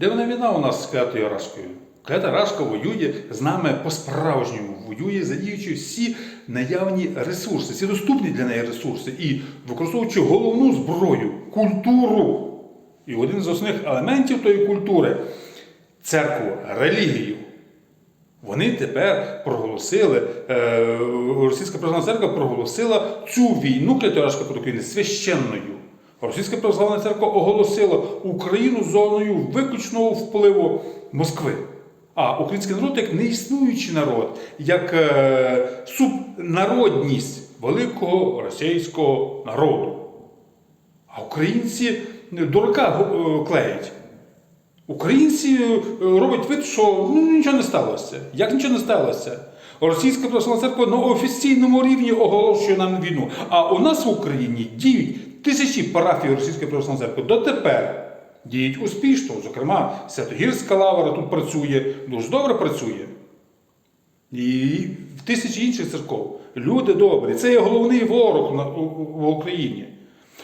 Де вона війна у нас з клятою Рашкою? Клята Рашка воює з нами по-справжньому, воює, задіючи всі наявні ресурси, всі доступні для неї ресурси і використовуючи головну зброю культуру. І один з основних елементів тої культури церкву, релігію. Вони тепер проголосили, е, Російська православна церква проголосила цю війну Клятарашка проти України священною. Російська православна церква оголосила Україну зоною виключного впливу Москви. А український народ як неіснуючий народ, як е, субнародність великого російського народу. А українці дурака е, клеять. Українці е, роблять вид, що ну, нічого не сталося. Як нічого не сталося? Російська православна церква на офіційному рівні оголошує нам війну. А у нас в Україні діють тисячі парафій Російської православної церкви дотепер. Діють успішно, зокрема, Святогірська лавра тут працює, дуже добре працює. І в тисячі інших церков. Люди добрі. Це є головний ворог в Україні.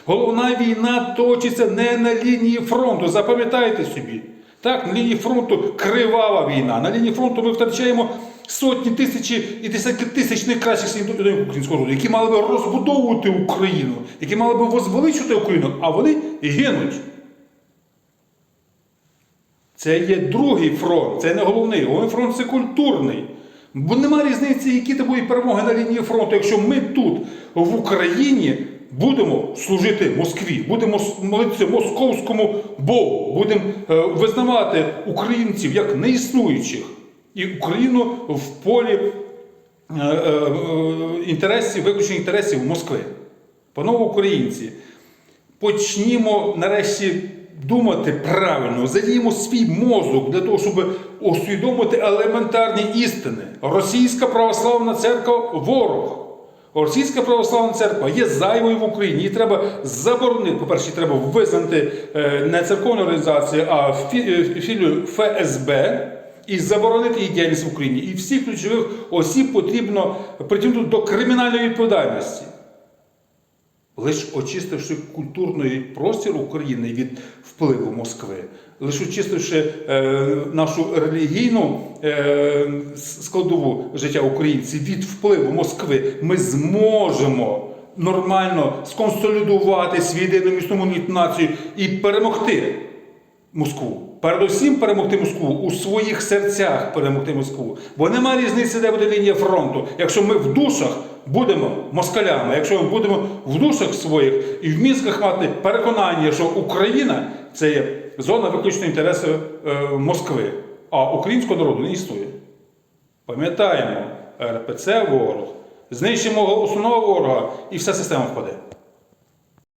Головна війна точиться не на лінії фронту. Запам'ятайте собі. Так, на лінії фронту кривава війна. На лінії фронту ми втрачаємо сотні тисячі і десятки тисяч найкращих людей українського роду, які мали би розбудовувати Україну, які мали би возвеличувати Україну, а вони гинуть. Це є другий фронт, це не головний. Головний фронт це культурний. Бо нема різниці, які то будуть перемоги на лінії фронту, якщо ми тут, в Україні, будемо служити Москві, будемо молитися московському Богу, будемо е, визнавати українців як неіснуючих і Україну в полі е, е, інтересів, виключних інтересів Москви. Панове українці, почнімо нарешті думати правильно, задіємо свій мозок для того, щоб усвідомити елементарні істини. Російська православна церква ворог. Російська православна церква є зайвою в Україні. Її треба заборонити. По-перше, треба визнати е, не церковну організацію, а філію ФСБ і заборонити її діяльність в Україні. І всіх ключових осіб потрібно притягнути до кримінальної відповідальності. Лише очистивши культурний простір України від впливу Москви, лише очистивши е, нашу релігійну е, складову життя українців від впливу Москви, ми зможемо нормально сконсолідувати свій єдину міцну націю і перемогти Москву. Передусім перемогти Москву у своїх серцях перемогти Москву. Бо нема різниці, де буде лінія фронту. Якщо ми в душах будемо москалями, якщо ми будемо в душах своїх і в мізках мати переконання, що Україна це є зона виключного інтересу е, Москви, а українського народу не існує. Пам'ятаємо, РПЦ ворог, знищимо основного ворога і вся система впаде.